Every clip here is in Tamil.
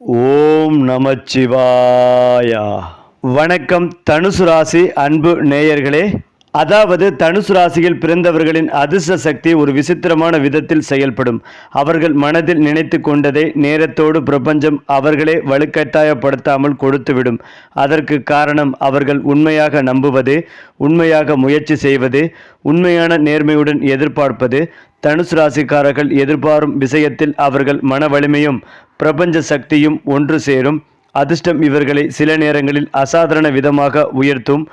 ஓம் நமச்சிவாயா. வணக்கம் தனுசு ராசி அன்பு நேயர்களே. அதாவது தனுசு ராசியில் பிறந்தவர்களின் அதிர்ஷ்ட சக்தி ஒரு விசித்திரமான விதத்தில் செயல்படும். அவர்கள் மனதில் நினைத்து கொண்டதை நேரத்தோடு பிரபஞ்சம் அவர்களே வலுக்கட்டாயப்படுத்தாமல் கொடுத்துவிடும். அதற்கு காரணம் அவர்கள் உண்மையாக நம்புவது உண்மையாக முயற்சி செய்வது உண்மையான நேர்மையுடன் எதிர்பார்ப்பது தனுசு ராசிக்காரர்கள் எதிர்பாரும் விஷயத்தில் அவர்கள் மன வலிமையும் பிரபஞ்ச சக்தியும் ஒன்று சேரும். அதிர்ஷ்டம் இவர்களை சில நேரங்களில் அசாதாரண விதமாக உயர்த்தும்.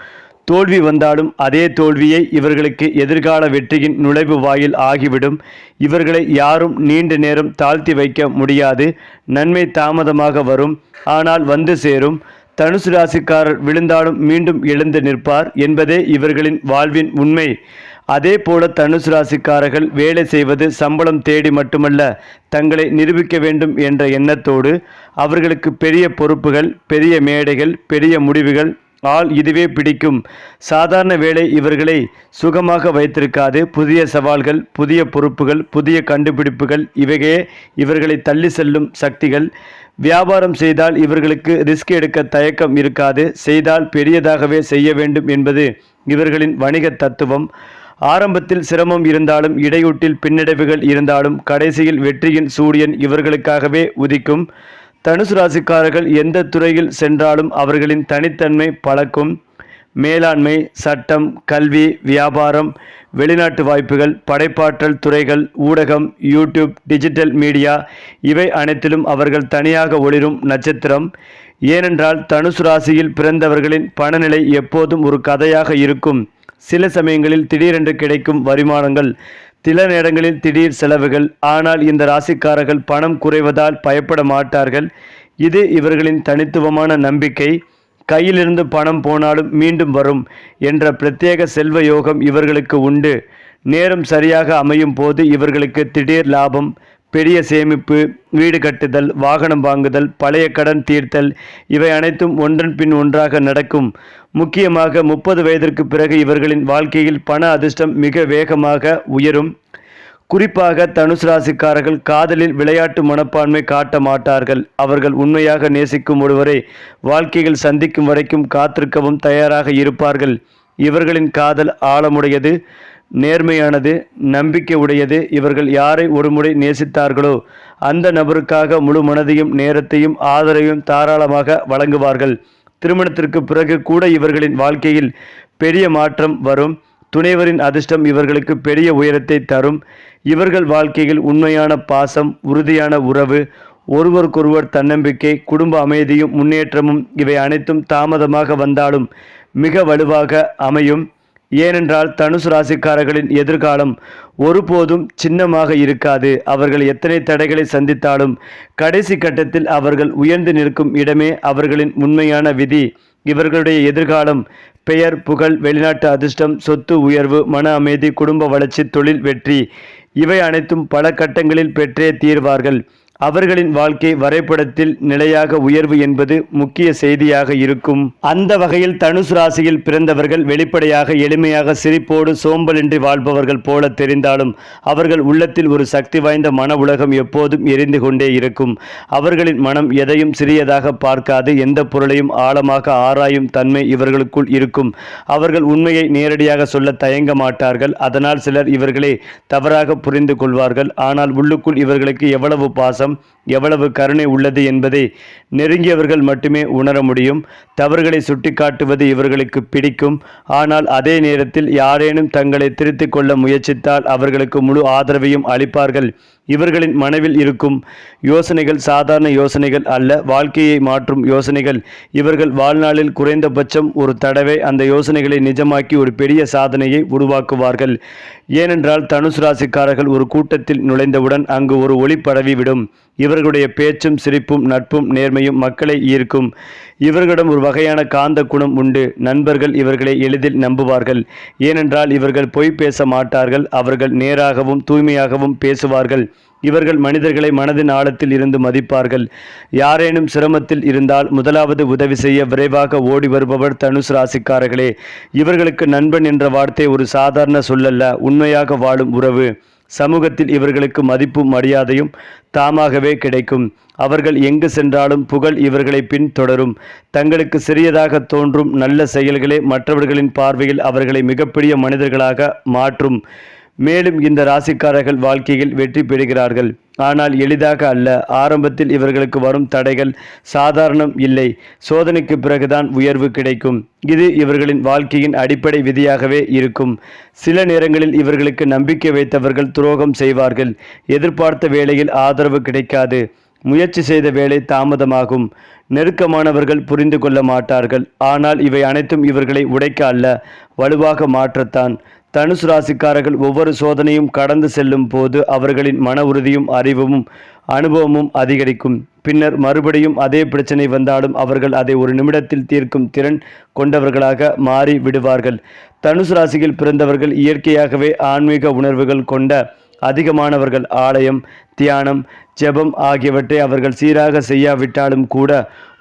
தோல்வி வந்தாலும் அதே தோல்வியை இவர்களுக்கு எதிர்கால வெற்றியின் நுழைவு வாயில் ஆகிவிடும். இவர்களை யாரும் நீண்ட நேரம் தாழ்த்தி வைக்க முடியாது. நன்மை தாமதமாக வரும். ஆனால் வந்து சேரும். தனுசு ராசிக்காரர் விழுந்தாலும் மீண்டும் எழுந்து நிற்பார் என்பதே இவர்களின் வாழ்வின் உண்மை. அதே போல தனுசு ராசிக்காரர்கள் வேலை செய்வது சம்பளம் தேடி மட்டுமல்ல தங்களை நிரூபிக்க வேண்டும் என்ற எண்ணத்தோடு அவர்களுக்கு பெரிய பொறுப்புகள் பெரிய மேடைகள் பெரிய முடிவுகள் ஆள் இதுவே பிடிக்கும். சாதாரண வேலை இவர்களை சுகமாக வைத்திருக்காது. புதிய சவால்கள் புதிய பொறுப்புகள் புதிய கண்டுபிடிப்புகள் இவையே இவர்களை தள்ளி செல்லும் சக்திகள். வியாபாரம் செய்தால் இவர்களுக்கு ரிஸ்க் எடுக்க தயக்கம் இருக்காது. செய்தால் பெரியதாகவே செய்ய வேண்டும் என்பது இவர்களின் வணிக தத்துவம். ஆரம்பத்தில் சிரமம் இருந்தாலும் இடையூட்டில் பின்னடைவுகள் இருந்தாலும் கடைசியில் வெற்றியின் சூரியன் இவர்களுக்காகவே உதிக்கும். தனுசு ராசிக்காரர்கள் எந்த துறையில் சென்றாலும் அவர்களின் தனித்தன்மை பழக்கும் மேலாண்மை சட்டம் கல்வி வியாபாரம் வெளிநாட்டு வாய்ப்புகள் படைப்பாற்றல் துறைகள் ஊடகம் யூடியூப் டிஜிட்டல் மீடியா இவை அனைத்திலும் அவர்கள் தனியாக ஒளிரும் நட்சத்திரம். ஏனென்றால் தனுசு ராசியில் பிறந்தவர்களின் பணநிலை எப்போதும் ஒரு கதையாக இருக்கும். சில சமயங்களில் திடீரென்று கிடைக்கும் வருமானங்கள் சில நேரங்களில் திடீர் செலவுகள். ஆனால் இந்த ராசிக்காரர்கள் பணம் குறைவதால் பயப்பட மாட்டார்கள். இது இவர்களின் தனித்துவமான நம்பிக்கை. கையிலிருந்து பணம் போனாலும் மீண்டும் வரும் என்ற பிரத்யேக செல்வ யோகம் இவர்களுக்கு உண்டு. நேரம் சரியாக அமையும் போது இவர்களுக்கு திடீர் லாபம் பெரிய சேமிப்பு வீடு கட்டுதல் வாகனம் வாங்குதல் பழைய கடன் தீர்த்தல் இவை அனைத்தும் ஒன்றன் பின் ஒன்றாக நடக்கும். முக்கியமாக முப்பது வயதிற்கு பிறகு இவர்களின் வாழ்க்கையில் பண அதிர்ஷ்டம் மிக வேகமாக உயரும். குறிப்பாக தனுசு ராசிக்காரர்கள் காதலில் விளையாட்டு மனப்பான்மை காட்ட மாட்டார்கள். அவர்கள் உண்மையாக நேசிக்கும் ஒருவரை வாழ்க்கையில் சந்திக்கும் வரைக்கும் காத்திருக்கவும் தயாராக இருப்பார்கள். இவர்களின் காதல் ஆழமுடையது நேர்மையானது நம்பிக்கை உடையது இவர்கள் யாரை ஒருமுறை நேசித்தார்களோ அந்த நபருக்காக முழு மனதையும் நேரத்தையும் ஆதரவையும் தாராளமாக வழங்குவார்கள். திருமணத்திற்கு பிறகு கூட இவர்களின் வாழ்க்கையில் பெரிய மாற்றம் வரும். துணைவரின் அதிர்ஷ்டம் இவர்களுக்கு பெரிய உயரத்தை தரும். இவர்கள் வாழ்க்கையில் உண்மையான பாசம் உறுதியான உறவு ஒருவருக்கொருவர் தன்னம்பிக்கை குடும்ப அமைதியும் முன்னேற்றமும் இவை அனைத்தும் தாமதமாக வந்தாலும் மிக வலுவாக அமையும். ஏனென்றால் தனுசு ராசிக்காரர்களின் எதிர்காலம் ஒருபோதும் சின்னமாக இருக்காது. அவர்கள் எத்தனை தடைகளை சந்தித்தாலும் கடைசி கட்டத்தில் அவர்கள் உயர்ந்து நிற்கும் இடமே அவர்களின் உண்மையான விதி. இவர்களுடைய எதிர்காலம் பெயர் புகழ் வெளிநாட்டு அதிர்ஷ்டம் சொத்து உயர்வு மன அமைதி குடும்ப வளர்ச்சி தொழில் வெற்றி இவை அனைத்தும் பல கட்டங்களில் பெற்றே தீர்வார்கள். அவர்களின் வாழ்க்கை வரைபடத்தில் நிலையாக உயர்வு என்பது முக்கிய செய்தியாக இருக்கும். அந்த வகையில் தனுசு ராசியில் பிறந்தவர்கள் வெளிப்படையாக எளிமையாக சிரிப்போடு சோம்பலின்றி வாழ்பவர்கள் போல தெரிந்தாலும் அவர்கள் உள்ளத்தில் ஒரு சக்தி வாய்ந்த மன உலகம் எப்போதும் எரிந்து கொண்டே இருக்கும். அவர்களின் மனம் எதையும் சிறியதாக பார்க்காது எந்த பொருளையும் ஆழமாக ஆராயும் தன்மை இவர்களுக்குள் இருக்கும். அவர்கள் உண்மையை நேரடியாக சொல்ல தயங்க மாட்டார்கள் அதனால் சிலர் இவர்களை தவறாக புரிந்து கொள்வார்கள் ஆனால் உள்ளுக்குள் இவர்களுக்கு எவ்வளவு பாசம் எவ்வளவு கருணை உள்ளது என்பதை நெருங்கியவர்கள் மட்டுமே உணர முடியும். தவறுகளை சுட்டிக்காட்டுவது இவர்களுக்கு பிடிக்கும். ஆனால் அதே நேரத்தில் யாரேனும் தங்களை திருத்திக் கொள்ள முயற்சித்தால் அவர்களுக்கு முழு ஆதரவையும் அளிப்பார்கள். இவர்களின் மனவில் இருக்கும் யோசனைகள் சாதாரண யோசனைகள் அல்ல வாழ்க்கையை மாற்றும் யோசனைகள். இவர்கள் வாழ்நாளில் குறைந்தபட்சம் ஒரு தடவை அந்த யோசனைகளை நிஜமாக்கி ஒரு பெரிய சாதனையை உருவாக்குவார்கள். ஏனென்றால் தனுசு ராசிக்காரர்கள் ஒரு கூட்டத்தில் நுழைந்தவுடன் அங்கு ஒரு ஒளி பரவிவிடும் இவர்களுடைய பேச்சும் சிரிப்பும் நட்பும் நேர்மையும் மக்களை ஈர்க்கும். இவர்களிடம் ஒரு வகையான காந்த குணம் உண்டு. நண்பர்கள் இவர்களை எளிதில் நம்புவார்கள். ஏனென்றால் இவர்கள் பொய் பேச மாட்டார்கள். அவர்கள் நேராகவும் தூய்மையாகவும் பேசுவார்கள். இவர்கள் மனிதர்களை மனதின் ஆழத்தில் இருந்து மதிப்பார்கள். யாரேனும் சிரமத்தில் இருந்தால் முதலாவது உதவி செய்ய விரைவாக ஓடி வருபவர் தனுசு ராசிக்காரர்களே. இவர்களுக்கு நண்பன் என்ற வார்த்தை ஒரு சாதாரண சொல்லல்ல உண்மையாக வாழும் உறவு. சமூகத்தில் இவர்களுக்கு மதிப்பும் மரியாதையும் தாமாகவே கிடைக்கும். அவர்கள் எங்கு சென்றாலும் புகழ் இவர்களை பின்தொடரும். தங்களுக்கு சிறியதாக தோன்றும் நல்ல செயல்களே மற்றவர்களின் பார்வையில் அவர்களை மிகப்பெரிய மனிதர்களாக மாற்றும். மேலும் இந்த ராசிக்காரர்கள் வாழ்க்கையில் வெற்றி பெறுகிறார்கள். ஆனால் எளிதாக அல்ல. ஆரம்பத்தில் இவர்களுக்கு வரும் தடைகள் சாதாரணம் இல்லை. சோதனைக்கு பிறகுதான் உயர்வு கிடைக்கும். இது இவர்களின் வாழ்க்கையின் அடிப்படை விதியாகவே இருக்கும். சில நேரங்களில் இவர்களுக்கு நம்பிக்கை வைத்தவர்கள் துரோகம் செய்வார்கள். எதிர்பார்த்த வேளையில் ஆதரவு கிடைக்காது. முயற்சி செய்த வேலை தாமதமாகும். நெருக்கமானவர்கள் புரிந்து கொள்ள மாட்டார்கள். ஆனால் இவை அனைத்தும் இவர்களை உடைக்க அல்ல. வலுவாக மாற்றத்தான். தனுசு ராசிக்காரர்கள் ஒவ்வொரு சோதனையும் கடந்து செல்லும் போது அவர்களின் மன உறுதியும் அறிவும் அனுபவமும் அதிகரிக்கும். பின்னர் மறுபடியும் அதே பிரச்சனை வந்தாலும் அவர்கள் அதை ஒரு நிமிடத்தில் தீர்க்கும் திறன் கொண்டவர்களாக மாறி விடுவார்கள். தனுசு ராசியில் பிறந்தவர்கள் இயற்கையாகவே ஆன்மீக உணர்வுகள் கொண்ட அதிகமானவர்கள். ஆலயம் தியானம் ஜெபம் ஆகியவற்றை அவர்கள் சீராக செய்யாவிட்டாலும் கூட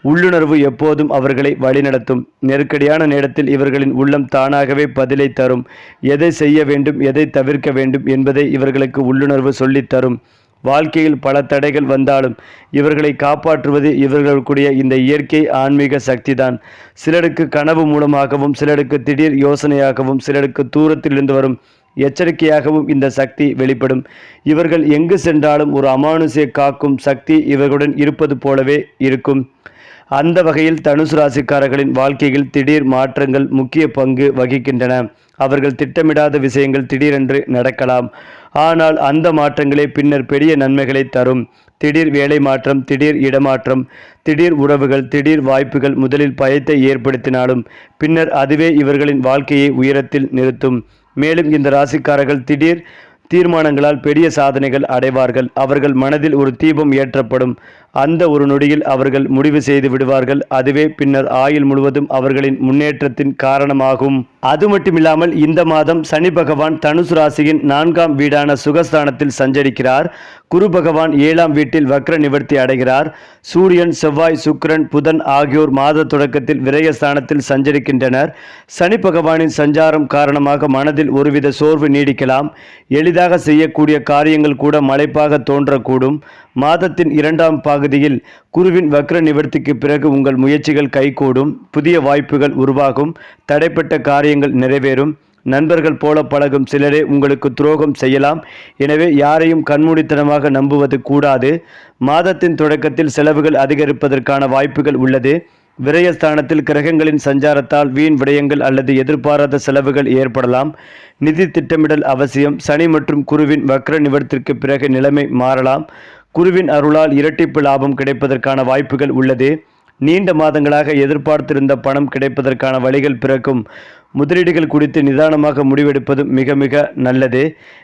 உள்ளுணர்வு எப்போதும் அவர்களை வழிநடத்தும். நெருக்கடியான நேரத்தில் இவர்களின் உள்ளம் தானாகவே பதிலை தரும். எதை செய்ய வேண்டும் எதை தவிர்க்க வேண்டும் என்பதை இவர்களுக்கு உள்ளுணர்வு சொல்லித்தரும் வாழ்க்கையில் பல தடைகள் வந்தாலும் இவர்களை காப்பாற்றுவது இவர்களுக்குடைய இந்த இயற்கை ஆன்மீக சக்திதான். சிலருக்கு கனவு மூலமாகவும் சிலருக்கு திடீர் யோசனையாகவும் சிலருக்கு தூரத்திலிருந்து வரும் எச்சரிக்கையாகவும் இந்த சக்தி வெளிப்படும். இவர்கள் எங்கு சென்றாலும் ஒரு அமானுஷை காக்கும் சக்தி இவர்களுடன் இருப்பது போலவே இருக்கும். அந்த வகையில் தனுசு ராசிக்காரர்களின் வாழ்க்கையில் திடீர் மாற்றங்கள் முக்கிய பங்கு வகிக்கின்றன. அவர்கள் திட்டமிடாத விஷயங்கள் திடீரென்று நடக்கலாம். ஆனால் அந்த மாற்றங்களே பின்னர் பெரிய நன்மைகளை தரும். திடீர் வேலை மாற்றம் திடீர் இடமாற்றம் திடீர் உறவுகள் திடீர் வாய்ப்புகள் முதலில் பயத்தை ஏற்படுத்தினாலும் பின்னர் அதுவே இவர்களின் வாழ்க்கையை உயரத்தில் நிறுத்தும். மேலும் இந்த ராசிக்காரர்கள் திடீர் தீர்மானங்களால் பெரிய சாதனைகள் அடைவார்கள். அவர்கள் மனதில் ஒரு தீபம் ஏற்றப்படும். அந்த ஒரு நொடியில் அவர்கள் முடிவு செய்து விடுவார்கள். அதுவே பின்னர் ஆயுள் முழுவதும் அவர்களின் முன்னேற்றத்தின் காரணமாகும். அது மட்டுமில்லாமல் இந்த மாதம் சனி பகவான் தனுசு ராசியின் நான்காம் வீடான சுகஸ்தானத்தில் சஞ்சரிக்கிறார். குரு பகவான் ஏழாம் வீட்டில் வக்ர நிவர்த்தி அடைகிறார். சூரியன் செவ்வாய் சுக்கிரன் புதன் ஆகியோர் மாத தொடக்கத்தில் விரயஸ்தானத்தில் சஞ்சரிக்கின்றனர். சனி பகவானின் சஞ்சாரம் காரணமாக மனதில் ஒருவித சோர்வு நீடிக்கலாம். எளிதாக செய்யக்கூடிய காரியங்கள் கூட மலைப்பாக தோன்றக்கூடும். மாதத்தின் இரண்டாம் பகுதியில் குருவின் வக்ர நிவர்த்திக்கு பிறகு உங்கள் முயற்சிகள் கைகூடும் புதிய வாய்ப்புகள் உருவாகும் தடைப்பட்ட காரியங்கள் நிறைவேறும் நண்பர்கள் போல பழகும் சிலரே உங்களுக்கு துரோகம் செய்யலாம். எனவே யாரையும் கண்மூடித்தனமாக நம்புவது கூடாது. மாதத்தின் தொடக்கத்தில் செலவுகள் அதிகரிப்பதற்கான வாய்ப்புகள் உள்ளது. விரயஸ்தானத்தில் கிரகங்களின் சஞ்சாரத்தால் வீண் விடயங்கள் அல்லது எதிர்பாராத செலவுகள் ஏற்படலாம். நிதி திட்டமிடல் அவசியம். சனி மற்றும் குருவின் வக்ர நிவர்த்திற்கு பிறகு நிலைமை மாறலாம். குருவின் அருளால் இரட்டிப்பு லாபம் கிடைப்பதற்கான வாய்ப்புகள் உள்ளது. நீண்ட மாதங்களாக எதிர்பார்த்திருந்த பணம் கிடைப்பதற்கான வழிகள் பிறக்கும். முதலீடுகள் குறித்து நிதானமாக முடிவெடுப்பது மிக மிக நல்லது.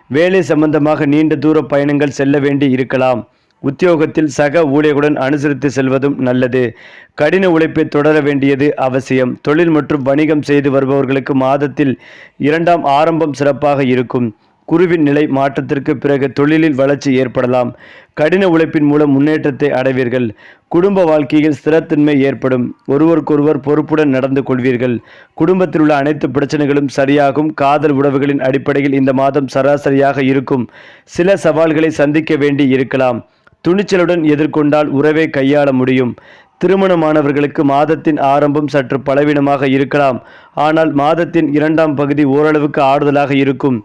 வேலை சம்பந்தமாக நீண்ட தூர பயணங்கள் செல்ல வேண்டி இருக்கலாம். உத்தியோகத்தில் சக ஊழியர்களுடன் அனுசரித்து செல்வதும் நல்லது. கடின உழைப்பை தொடர வேண்டியது அவசியம். தொழில் மற்றும் வணிகம் செய்து வருபவர்களுக்கு மாதத்தில் இரண்டாம் ஆரம்பம் சிறப்பாக இருக்கும். குருவின் நிலை மாற்றத்திற்கு பிறகு தொழிலில் வளர்ச்சி ஏற்படலாம். கடின உழைப்பின் மூலம் முன்னேற்றத்தை அடைவீர்கள். குடும்ப வாழ்க்கையில் ஸ்திரத்தன்மை ஏற்படும். ஒருவருக்கொருவர் பொறுப்புடன் நடந்து கொள்வீர்கள். குடும்பத்தில் உள்ள அனைத்து பிரச்சனைகளும் சரியாகும். காதல் உறவுகளின் அடிப்படையில் இந்த மாதம் சராசரியாக இருக்கும். சில சவால்களை சந்திக்க வேண்டி இருக்கலாம். துணிச்சலுடன் எதிர்கொண்டால் உறவை கையாள முடியும். திருமணமானவர்களுக்கு மாதத்தின் ஆரம்பம் சற்று பலவீனமாக இருக்கலாம். ஆனால் மாதத்தின் இரண்டாம் பகுதி ஓரளவுக்கு ஆறுதலாக இருக்கும்.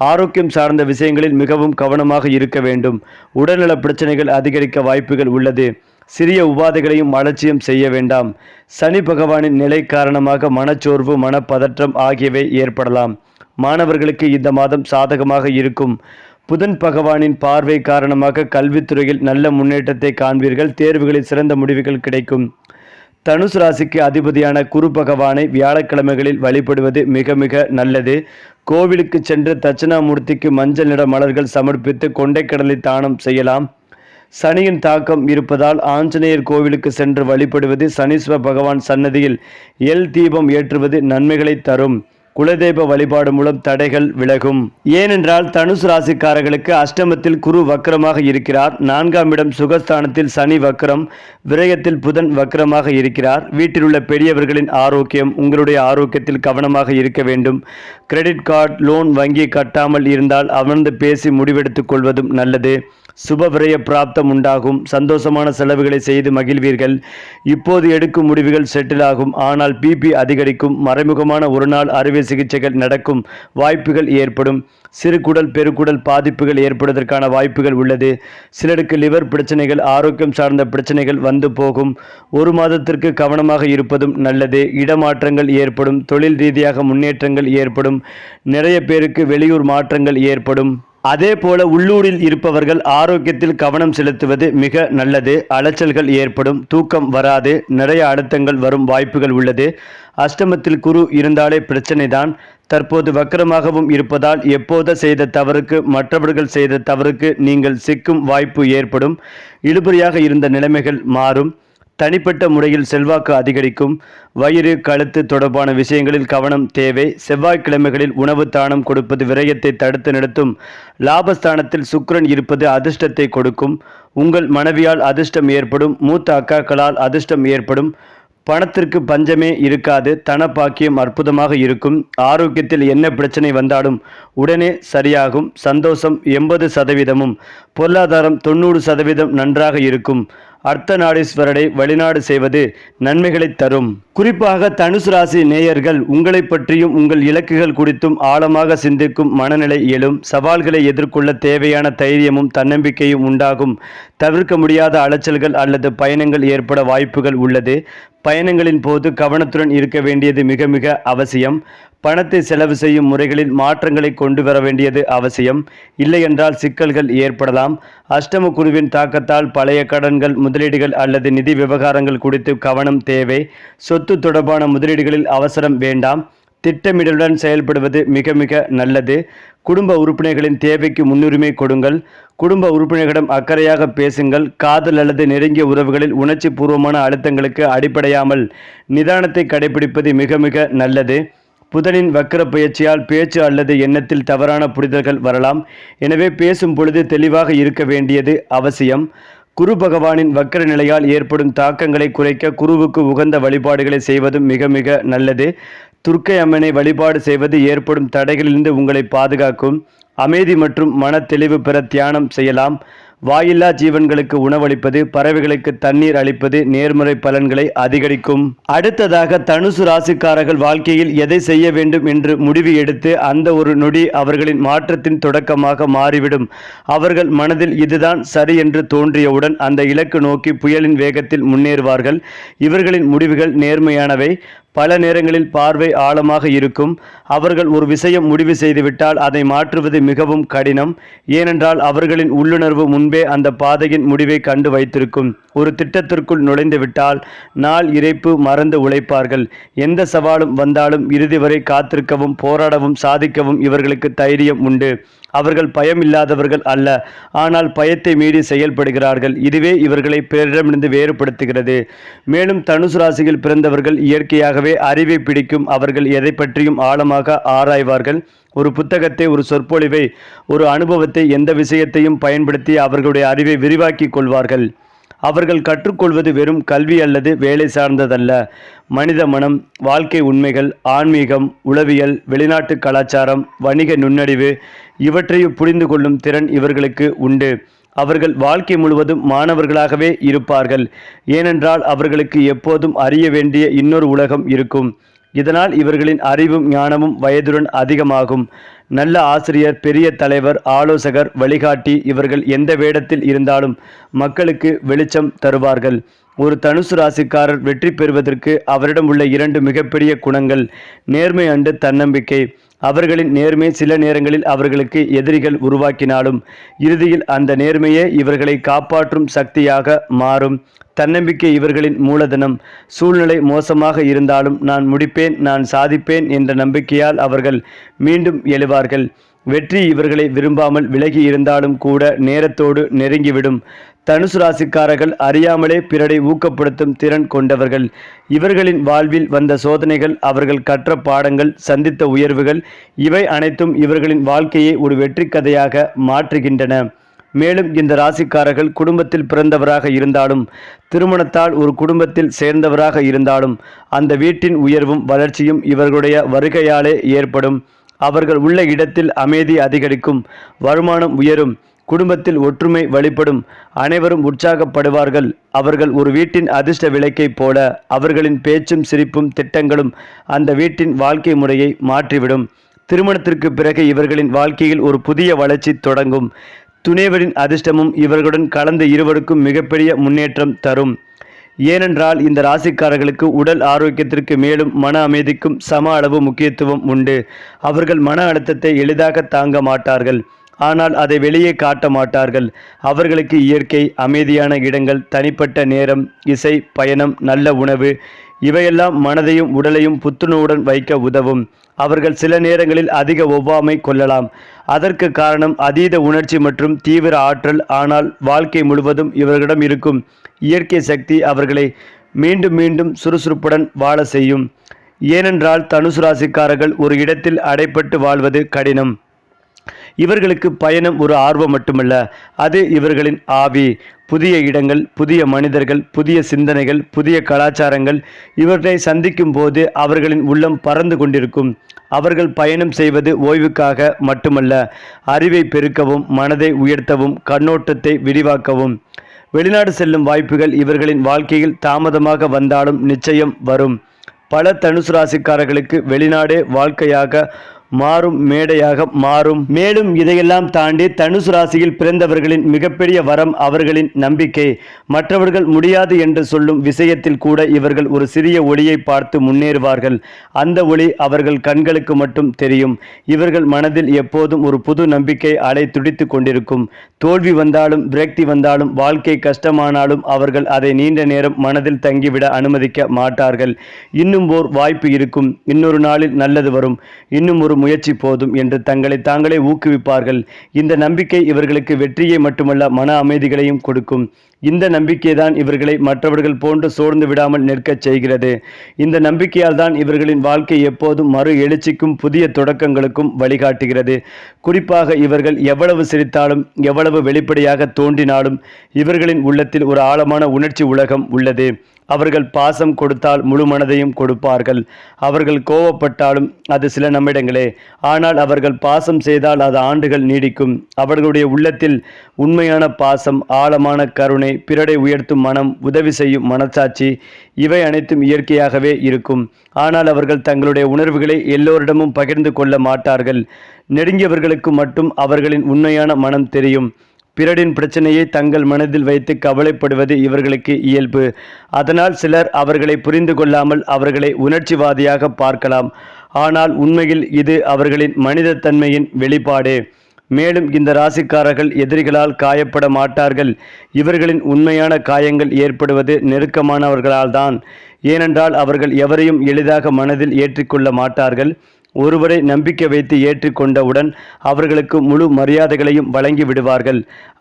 ஆரோக்கியம் சார்ந்த விஷயங்களில் மிகவும் கவனமாக இருக்க வேண்டும். உடல்நல பிரச்சனைகள் அதிகரிக்க வாய்ப்புகள் உள்ளது. சிறிய உபாதைகளையும் அலட்சியம் செய்ய வேண்டாம். சனி பகவானின் நிலை காரணமாக மனச்சோர்வு மனப்பதற்றம் ஆகியவை ஏற்படலாம். மாணவர்களுக்கு இந்த மாதம் சாதகமாக இருக்கும். புதன் பகவானின் பார்வை காரணமாக கல்வித்துறையில் நல்ல முன்னேற்றத்தை காண்பீர்கள். தேர்வுகளில் சிறந்த முடிவுகள் கிடைக்கும். தனுசு ராசிக்கு அதிபதியான குரு பகவானை வியாழக்கிழமைகளில் வழிபடுவது மிக மிக நல்லது. கோவிலுக்கு சென்று தட்சிணாமூர்த்திக்கு மஞ்சள் நிற மலர்கள் சமர்ப்பித்து கொண்டைக்கடலை தானம் செய்யலாம். சனியின் தாக்கம் இருப்பதால் ஆஞ்சநேயர் கோவிலுக்கு சென்று வழிபடுவது சனீஸ்வர பகவான் சன்னதியில் எல் தீபம் ஏற்றுவது நன்மைகளை தரும். குலதெய்வ வழிபாடு மூலம் தடைகள் விலகும். ஏனென்றால் தனுசு ராசிக்காரர்களுக்கு அஷ்டமத்தில் குரு வக்கரமாக இருக்கிறார். நான்காம் இடம் சுகஸ்தானத்தில் சனி வக்கரம் விரயத்தில் புதன் வக்கரமாக இருக்கிறார். வீட்டில் உள்ள பெரியவர்களின் ஆரோக்கியம் உங்களுடைய ஆரோக்கியத்தில் கவனமாக இருக்க வேண்டும். கிரெடிட் கார்டு லோன் வங்கி கட்டாமல் இருந்தால் அமர்ந்து பேசி முடிவெடுத்துக் கொள்வதும் நல்லது. சுபபிரய பிராப்தம் உண்டாகும். சந்தோஷமான செலவுகளை செய்து மகிழ்வீர்கள். இப்போது எடுக்கும் முடிவுகள் செட்டில் ஆகும். ஆனால் பிபி அதிகரிக்கும். மறைமுகமான ஒரு நாள் அறுவை சிகிச்சைகள் நடக்கும். வாய்ப்புகள் ஏற்படும். சிறுகுடல் பெருக்குடல் பாதிப்புகள் ஏற்படுவதற்கான வாய்ப்புகள் உள்ளது. சிலருக்கு லிவர் பிரச்சனைகள் ஆரோக்கியம் சார்ந்த பிரச்சனைகள் வந்து போகும். ஒரு மாதத்திற்கு கவனமாக இருப்பதும் நல்லது. இடமாற்றங்கள் ஏற்படும். தொழில் ரீதியாக முன்னேற்றங்கள் ஏற்படும். நிறைய பேருக்கு வெளியூர் மாற்றங்கள் ஏற்படும். அதே போல உள்ளூரில் இருப்பவர்கள் ஆரோக்கியத்தில் கவனம் செலுத்துவது மிக நல்லது. அலைச்சல்கள் ஏற்படும் தூக்கம் வராது நிறைய அழுத்தங்கள் வரும் வாய்ப்புகள் உள்ளது. அஷ்டமத்தில் குரு இருந்தாலே பிரச்சனைதான். தற்போது வக்கரமாகவும் இருப்பதால் எப்போது செய்த தவறுக்கு மற்றவர்கள் செய்த தவறுக்கு நீங்கள் சிக்கும் வாய்ப்பு ஏற்படும். இழுபறியாக இருந்த நிலைமைகள் மாறும். தனிப்பட்ட முறையில் செல்வாக்கு அதிகரிக்கும். வயிறு கழுத்து தொடர்பான விஷயங்களில் கவனம் தேவை. செவ்வாய்க்கிழமைகளில் உணவு தானம் கொடுப்பது விரயத்தை தடுத்து நிறுத்தும். லாபஸ்தானத்தில் சுக்கரன் இருப்பது அதிர்ஷ்டத்தை கொடுக்கும். உங்கள் மனைவியால் அதிர்ஷ்டம் ஏற்படும். மூத்த அக்காக்களால் அதிர்ஷ்டம் ஏற்படும். பணத்திற்கு பஞ்சமே இருக்காது. தனப்பாக்கியம் அற்புதமாக இருக்கும். ஆரோக்கியத்தில் என்ன பிரச்சனை வந்தாலும் உடனே சரியாகும். சந்தோஷம் எண்பது சதவீதமும். பொருளாதாரம் தொண்ணூறு சதவீதம் நன்றாக இருக்கும். அர்த்தநாடீஸ்வரரை வழிநாடு செய்வது நன்மைகளை தரும். குறிப்பாக தனுசு ராசி நேயர்கள் உங்களை பற்றியும் உங்கள் இலக்குகள் குறித்தும் ஆழமாக சிந்திக்கும் மனநிலை எழும் சவால்களை எதிர்கொள்ள தேவையான தைரியமும் தன்னம்பிக்கையும் உண்டாகும். தவிர்க்க முடியாத அலைச்சல்கள் அல்லது பயணங்கள் ஏற்பட வாய்ப்புகள் உள்ளது. பயணங்களின் போது கவனத்துடன் இருக்க வேண்டியது மிக மிக அவசியம். பணத்தை செலவு செய்யும் முறைகளில் மாற்றங்களை கொண்டு வர வேண்டியது அவசியம். இல்லையென்றால் சிக்கல்கள் ஏற்படலாம். அஷ்டம குருவின் தாக்கத்தால் பழைய கடன்கள் முதலீடுகள் அல்லது நிதி விவகாரங்கள் குறித்து கவனம் தேவை. சொத்து தொடர்பான முதலீடுகளில் அவசரம் வேண்டாம். திட்டமிடலுடன் செயல்படுவது மிக மிக நல்லது. குடும்ப உறுப்பினர்களின் தேவைக்கு முன்னுரிமை கொடுங்கள். குடும்ப உறுப்பினர்களிடம் அக்கறையாக பேசுங்கள். காதல் அல்லது நெருங்கிய உறவுகளில் உணர்ச்சி பூர்வமான அழுத்தங்களுக்கு அடிப்படையாமல் நிதானத்தை கடைபிடிப்பது மிக மிக நல்லது. புதனின் வக்கர பயிற்சியால் பேச்சு அல்லது எண்ணத்தில் தவறான புரிதல்கள் வரலாம். எனவே பேசும் பொழுது தெளிவாக இருக்க வேண்டியது அவசியம். குரு பகவானின் வக்கர நிலையால் ஏற்படும் தாக்கங்களை குறைக்க குருவுக்கு உகந்த வழிபாடுகளை செய்வதும் மிக மிக நல்லது. துர்க்கை அம்மனை வழிபாடு செய்வது ஏற்படும் தடைகளிலிருந்து உங்களை பாதுகாக்கும். அமைதி மற்றும் மன தெளிவு பெற தியானம் செய்யலாம். வாயில்லா ஜீவன்களுக்கு உணவளிப்பது பறவைகளுக்கு தண்ணீர் அளிப்பது நேர்முறை பலன்களை அதிகரிக்கும். அடுத்ததாக தனுசு ராசிக்காரர்கள் வாழ்க்கையில் எதை செய்ய வேண்டும் என்று முடிவு எடுத்து அந்த ஒரு நொடி அவர்களின் மாற்றத்தின் தொடக்கமாக மாறிவிடும். அவர்கள் மனதில் இதுதான் சரி என்று தோன்றியவுடன் அந்த இலக்கு நோக்கி புயலின் வேகத்தில் முன்னேறுவார்கள். இவர்களின் முடிவுகள் நேர்மையானவை. பல நேரங்களில் பார்வை ஆழமாக இருக்கும். அவர்கள் ஒரு விஷயம் முடிவு செய்துவிட்டால் அதை மாற்றுவது மிகவும் கடினம். ஏனென்றால் அவர்களின் உள்ளுணர்வு முன்பே அந்த பாதையின் முடிவை கண்டு வைத்திருக்கும். ஒரு திட்டத்திற்குள் நுழைந்துவிட்டால் நாள் இறைப்பு மறந்து உழைப்பார்கள். எந்த சவாலும் வந்தாலும் இறுதி வரை காத்திருக்கவும் போராடவும் சாதிக்கவும் இவர்களுக்கு தைரியம் உண்டு. அவர்கள் பயம் இல்லாதவர்கள் அல்ல. ஆனால் பயத்தை மீறி செயல்படுகிறார்கள். இதுவே இவர்களை பிறரிடமிருந்து வேறுபடுத்துகிறது. மேலும் தனுசு ராசியில் பிறந்தவர்கள் இயற்கையாகவே அறிவை பிடிக்கும். அவர்கள் எதை பற்றியும் ஆழமாக ஆராய்வார்கள். ஒரு புத்தகத்தை ஒரு சொற்பொழிவை ஒரு அனுபவத்தை எந்த விஷயத்தையும் பயன்படுத்தி அவர்களுடைய அறிவை விரிவாக்கிக் கொள்வார்கள். அவர்கள் கற்றுக்கொள்வது வெறும் கல்வி அல்லது வேலை சார்ந்ததல்ல. மனித மனம் வாழ்க்கை உண்மைகள் ஆன்மீகம் உளவியல் வெளிநாட்டு கலாச்சாரம் வணிக நுண்ணறிவு இவற்றையும் புரிந்து கொள்ளும் திறன் இவர்களுக்கு உண்டு. அவர்கள் வாழ்க்கை முழுவதும் மாணவர்களாகவே இருப்பார்கள். ஏனென்றால் அவர்களுக்கு எப்போதும் அறிய வேண்டிய இன்னொரு உலகம் இருக்கும். இதனால் இவர்களின் அறிவும் ஞானமும் வயதுடன் அதிகமாகும். நல்ல ஆசிரியர் பெரிய தலைவர் ஆலோசகர் வழிகாட்டி இவர்கள் எந்த வேடத்தில் இருந்தாலும் மக்களுக்கு வெளிச்சம் தருவார்கள். ஒரு தனுசு ராசிக்காரர் வெற்றி பெறுவதற்கு அவரிடம் உள்ள இரண்டு மிகப்பெரிய குணங்கள் நேர்மை அண்டு தன்னம்பிக்கை. அவர்களின் நேர்மை சில நேரங்களில் அவர்களுக்கு எதிரிகள் உருவாக்கினாலும் இறுதியில் அந்த நேர்மையே இவர்களை காப்பாற்றும் சக்தியாக மாறும். தன்னம்பிக்கை இவர்களின் மூலதனம். சூழ்நிலை மோசமாக இருந்தாலும் நான் முடிப்பேன் நான் சாதிப்பேன் என்ற நம்பிக்கையால் அவர்கள் மீண்டும் எழுவார்கள். வெற்றி இவர்களை விரும்பாமல் விலகி இருந்தாலும் கூட நேரத்தோடு நெருங்கிவிடும். தனுசு ராசிக்காரர்கள் அறியாமலே பிறரை ஊக்கப்படுத்தும் திறன் கொண்டவர்கள். இவர்களின் வாழ்வில் வந்த சோதனைகள் அவர்கள் கற்ற பாடங்கள் சந்தித்த உயர்வுகள் இவை அனைத்தும் இவர்களின் வாழ்க்கையை ஒரு வெற்றி கதையாக மாற்றுகின்றன. மேலும் இந்த ராசிக்காரர்கள் குடும்பத்தில் பிறந்தவராக இருந்தாலும் திருமணத்தால் ஒரு குடும்பத்தில் சேர்ந்தவராக இருந்தாலும் அந்த வீட்டின் உயர்வும் வளர்ச்சியும் இவர்களுடைய வருகையாலே ஏற்படும். அவர்கள் உள்ள இடத்தில் அமைதி அதிகரிக்கும் வருமானம் உயரும் குடும்பத்தில் ஒற்றுமை வழிபடும் அனைவரும் உற்சாகப்படுவார்கள். அவர்கள் ஒரு வீட்டின் அதிர்ஷ்ட விளக்கைப் போல அவர்களின் பேச்சும் சிரிப்பும் திட்டங்களும் அந்த வீட்டின் வாழ்க்கை முறையை மாற்றிவிடும். திருமணத்திற்கு பிறகு இவர்களின் வாழ்க்கையில் ஒரு புதிய வளர்ச்சி தொடங்கும். துணைவரின் அதிர்ஷ்டமும் இவர்களுடன் கலந்த இருவருக்கும் மிகப்பெரிய முன்னேற்றம் தரும். ஏனென்றால் இந்த ராசிக்காரர்களுக்கு உடல் ஆரோக்கியத்திற்கு மேலும் மன அமைதிக்கும் சம அளவு முக்கியத்துவம் உண்டு. அவர்கள் மன அழுத்தத்தை எளிதாக தாங்க மாட்டார்கள். ஆனால் அதை வெளியே காட்ட மாட்டார்கள். அவர்களுக்கு இயற்கை அமைதியான இடங்கள் தனிப்பட்ட நேரம் இசை பயணம் நல்ல உணவு இவையெல்லாம் மனதையும் உடலையும் புத்துணர்வுடன் வைக்க உதவும். அவர்கள் சில நேரங்களில் அதிக ஒவ்வாமை கொள்ளலாம். அதற்கு காரணம் அதீத உணர்ச்சி மற்றும் தீவிர ஆற்றல். ஆனால் வாழ்க்கை முழுவதும் இவர்களிடம் இருக்கும் இயற்கை சக்தி அவர்களை மீண்டும் மீண்டும் சுறுசுறுப்புடன் வாழ செய்யும். ஏனென்றால் தனுசு ராசிக்காரர்கள் ஒரு இடத்தில் அடைப்பட்டு வாழ்வது கடினம். இவர்களுக்கு பயணம் ஒரு ஆர்வம் மட்டுமல்ல அது இவர்களின் ஆவி. புதிய இடங்கள் புதிய மனிதர்கள் புதிய சிந்தனைகள் புதிய கலாச்சாரங்கள் இவற்றை சந்திக்கும் போது அவர்களின் உள்ளம் பறந்து கொண்டிருக்கும். அவர்கள் பயணம் செய்வது ஓய்வுக்காக மட்டுமல்ல அறிவை பெருக்கவும் மனதை உயர்த்தவும் கண்ணோட்டத்தை விரிவாக்கவும். வெளிநாடு செல்லும் வாய்ப்புகள் இவர்களின் வாழ்க்கையில் தாமதமாக வந்தாலும் நிச்சயம் வரும். பல தனுசு ராசிக்காரர்களுக்கு வெளிநாடே வாழ்க்கையாக மாறும் மேடையாக மாறும். மேலும் இதையெல்லாம் தாண்டி தனுசு ராசியில் பிறந்தவர்களின் மிகப்பெரிய வரம் அவர்களின் நம்பிக்கை. மற்றவர்கள் முடியாது என்று சொல்லும் விஷயத்தில் கூட இவர்கள் ஒரு சிறிய ஒளியை பார்த்து முன்னேறுவார்கள். அந்த ஒளி அவர்கள் கண்களுக்கு மட்டும் தெரியும். இவர்கள் மனதில் எப்போதும் ஒரு புது நம்பிக்கை அலை துடித்து கொண்டிருக்கும். தோல்வி வந்தாலும் விரக்தி வந்தாலும் வாழ்க்கை கஷ்டமானாலும் அவர்கள் அதை நீண்ட நேரம் மனதில் தங்கிவிட அனுமதிக்க மாட்டார்கள். இன்னும் ஓர் வாய்ப்பு இருக்கும். இன்னொரு நாளில் நல்லது வரும். இன்னும் ஒரு முயற்சி போதும் என்று தங்களை தாங்களே ஊக்குவிப்பார்கள். இந்த நம்பிக்கை இவர்களுக்கு வெற்றியை மட்டுமல்ல மன அமைதிகளையும் கொடுக்கும். இந்த நம்பிக்கைதான் இவர்களை மற்றவர்கள் போன்று சோர்ந்து விடாமல் நிற்கச் செய்கிறது. இந்த நம்பிக்கையால் தான் இவர்களின் வாழ்க்கை எப்போதும் மறு எழுச்சிக்கும் புதிய தொடக்கங்களுக்கும் வழிகாட்டுகிறது. குறிப்பாக இவர்கள் எவ்வளவு சிரித்தாலும் எவ்வளவு வெளிப்படையாக தோன்றினாலும் இவர்களின் உள்ளத்தில் ஒரு ஆழமான உணர்ச்சி உலகம் உள்ளது. அவர்கள் பாசம் கொடுத்தால் முழு மனதையும் கொடுப்பார்கள். அவர்கள் கோவப்பட்டாலும் அது சில நம்மிடங்களே ஆனால் அவர்கள் பாசம் செய்தால் அது ஆண்டுகள் நீடிக்கும். அவர்களுடைய உள்ளத்தில் உண்மையான பாசம் ஆழமான கருணை பிறடை உயர்த்தும் மனம் உதவி செய்யும் மனசாட்சி இவை அனைத்தும் இயற்கையாகவே இருக்கும். ஆனால் அவர்கள் தங்களுடைய உணர்வுகளை எல்லோரிடமும் பகிர்ந்து கொள்ள மாட்டார்கள். நெருங்கியவர்களுக்கு மட்டும் அவர்களின் உண்மையான மனம் தெரியும். பிறரின் பிரச்சனையை தங்கள் மனதில் வைத்து கவலைப்படுவது இவர்களுக்கு இயல்பு. அதனால் சிலர் அவர்களை புரிந்து கொள்ளாமல் அவர்களை உணர்ச்சிவாதியாக பார்க்கலாம். ஆனால் உண்மையில் இது அவர்களின் மனிதத்தன்மையின் வெளிப்பாடு. மேலும் இந்த ராசிக்காரர்கள் எதிரிகளால் காயப்பட மாட்டார்கள். இவர்களின் உண்மையான காயங்கள் ஏற்படுவது நெருக்கமானவர்களால் தான் ஏனென்றால் அவர்கள் எவரையும் எளிதாக மனதில் ஏற்றிக்கொள்ள மாட்டார்கள். ஒருவரை நம்பிக்கை வைத்து ஏற்றுக்கொண்டவுடன் அவர்களுக்கு முழு மரியாதைகளையும் வழங்கி விடுவார்கள்.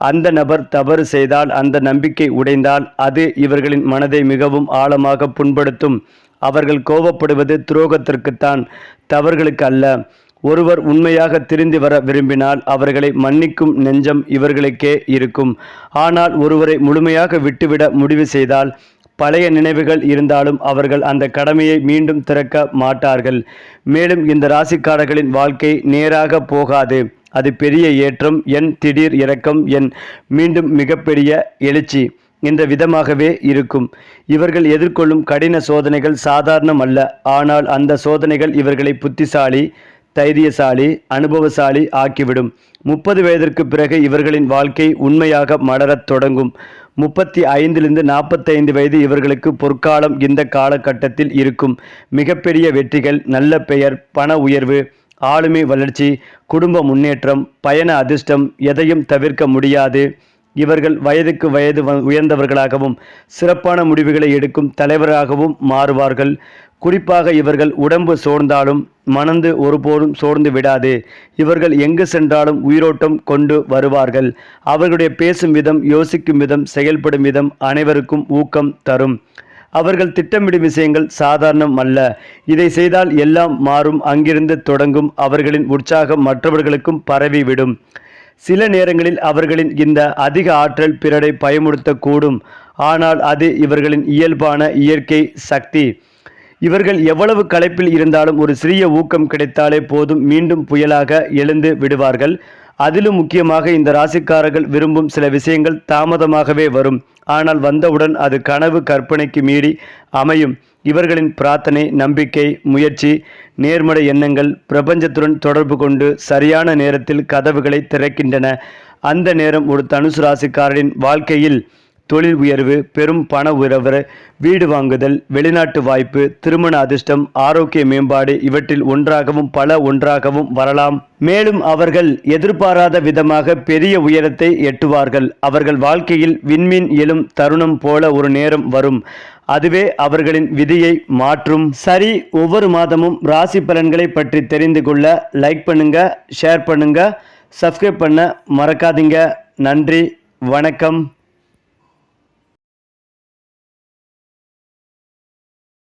அந்த நபர் தவறு செய்தால் அந்த நம்பிக்கை உடைந்தால் அது இவர்களின் மனதை மிகவும் ஆழமாக புண்படுத்தும். அவர்கள் கோபப்படுவது துரோகத்திற்குத்தான் தவறுகளுக்கு அல்ல. ஒருவர் உண்மையாக திருந்தி வர விரும்பினால் அவர்களை மன்னிக்கும் நெஞ்சம் இவர்களுக்கே இருக்கும். ஆனால் ஒருவரை முழுமையாக விட்டுவிட முடிவு செய்தால் பழைய நினைவுகள் இருந்தாலும் அவர்கள் அந்த கடமையை மீண்டும் திறக்க மாட்டார்கள். மேலும் இந்த ராசிக்காரர்களின் வாழ்க்கை நேராக போகாது. அது பெரிய ஏற்றம் என் திடீர் இறக்கம் என் மீண்டும் மிகப்பெரிய எழுச்சி இந்த விதமாகவே இருக்கும். இவர்கள் எதிர்கொள்ளும் கடின சோதனைகள் சாதாரணம் அல்ல. ஆனால் அந்த சோதனைகள் இவர்களை புத்திசாலி தைரியசாலி அனுபவசாலி ஆக்கிவிடும். முப்பது வயதிற்கு பிறகு இவர்களின் வாழ்க்கை உண்மையாக மலரத் தொடங்கும். முப்பத்தி ஐந்திலிருந்து நாற்பத்தைந்து வயது இவர்களுக்கு பொற்காலம் இந்த காலகட்டத்தில் இருக்கும். மிகப்பெரிய வெற்றிகள் நல்ல பெயர் பண உயர்வு ஆளுமை வளர்ச்சி குடும்ப முன்னேற்றம் பயண அதிர்ஷ்டம் எதையும் தவிர்க்க முடியாது. இவர்கள் வயதுக்கு வயது உயர்ந்தவர்களாகவும் சிறப்பான முடிவுகளை எடுக்கும் தலைவராகவும் மாறுவார்கள். குறிப்பாக இவர்கள் உடம்பு சோர்ந்தாலும் மனந்து ஒருபோதும் சோர்ந்து விடாது. இவர்கள் எங்கு சென்றாலும் உயிரோட்டம் கொண்டு வருவார்கள். அவர்களுடைய பேசும் விதம் யோசிக்கும் விதம் செயல்படும் விதம் அனைவருக்கும் ஊக்கம் தரும். அவர்கள் திட்டமிடும் விஷயங்கள் சாதாரணம் அல்ல. இதை செய்தால் எல்லாம் மாறும். அங்கிருந்து தொடங்கும் அவர்களின் உற்சாகம் மற்றவர்களுக்கும் பரவிவிடும் சில நேரங்களில் அவர்களின் இந்த அதிக ஆற்றல் பிறரை பயமுறுத்தக்கூடும். ஆனால் அது இவர்களின் இயல்பான இயற்கை சக்தி. இவர்கள் எவ்வளவு களைப்பில் இருந்தாலும் ஒரு சிறிய ஊக்கம் கிடைத்தாலே போதும் மீண்டும் புயலாக எழுந்து விடுவார்கள். அதிலும் முக்கியமாக இந்த ராசிக்காரர்கள் விரும்பும் சில விஷயங்கள் தாமதமாகவே வரும். ஆனால் வந்தவுடன் அது கனவு கற்பனைக்கு மீறி அமையும். இவர்களின் பிரார்த்தனை நம்பிக்கை முயற்சி நேர்மறை எண்ணங்கள் பிரபஞ்சத்துடன் தொடர்பு கொண்டு சரியான நேரத்தில் கதவுகளை திறக்கின்றன. அந்த நேரம் ஒரு தனுசு ராசிக்காரரின் வாழ்க்கையில் தொழில் உயர்வு பெரும் பண உறவு வீடு வாங்குதல் வெளிநாட்டு வாய்ப்பு திருமண அதிர்ஷ்டம் ஆரோக்கிய மேம்பாடு இவற்றில் ஒன்றாகவும் பல ஒன்றாகவும் வரலாம். மேலும் அவர்கள் எதிர்பாராத விதமாக பெரிய உயரத்தை எட்டுவார்கள். அவர்கள் வாழ்க்கையில் விண்மீன் எழும் தருணம் போல ஒரு நேரம் வரும். அதுவே அவர்களின் விதியை மாற்றும். சரி ஒவ்வொரு மாதமும் ராசி பலன்களை பற்றி தெரிந்து கொள்ள லைக் பண்ணுங்க ஷேர் பண்ணுங்க சப்ஸ்கிரைப் பண்ண மறக்காதீங்க. நன்றி வணக்கம்.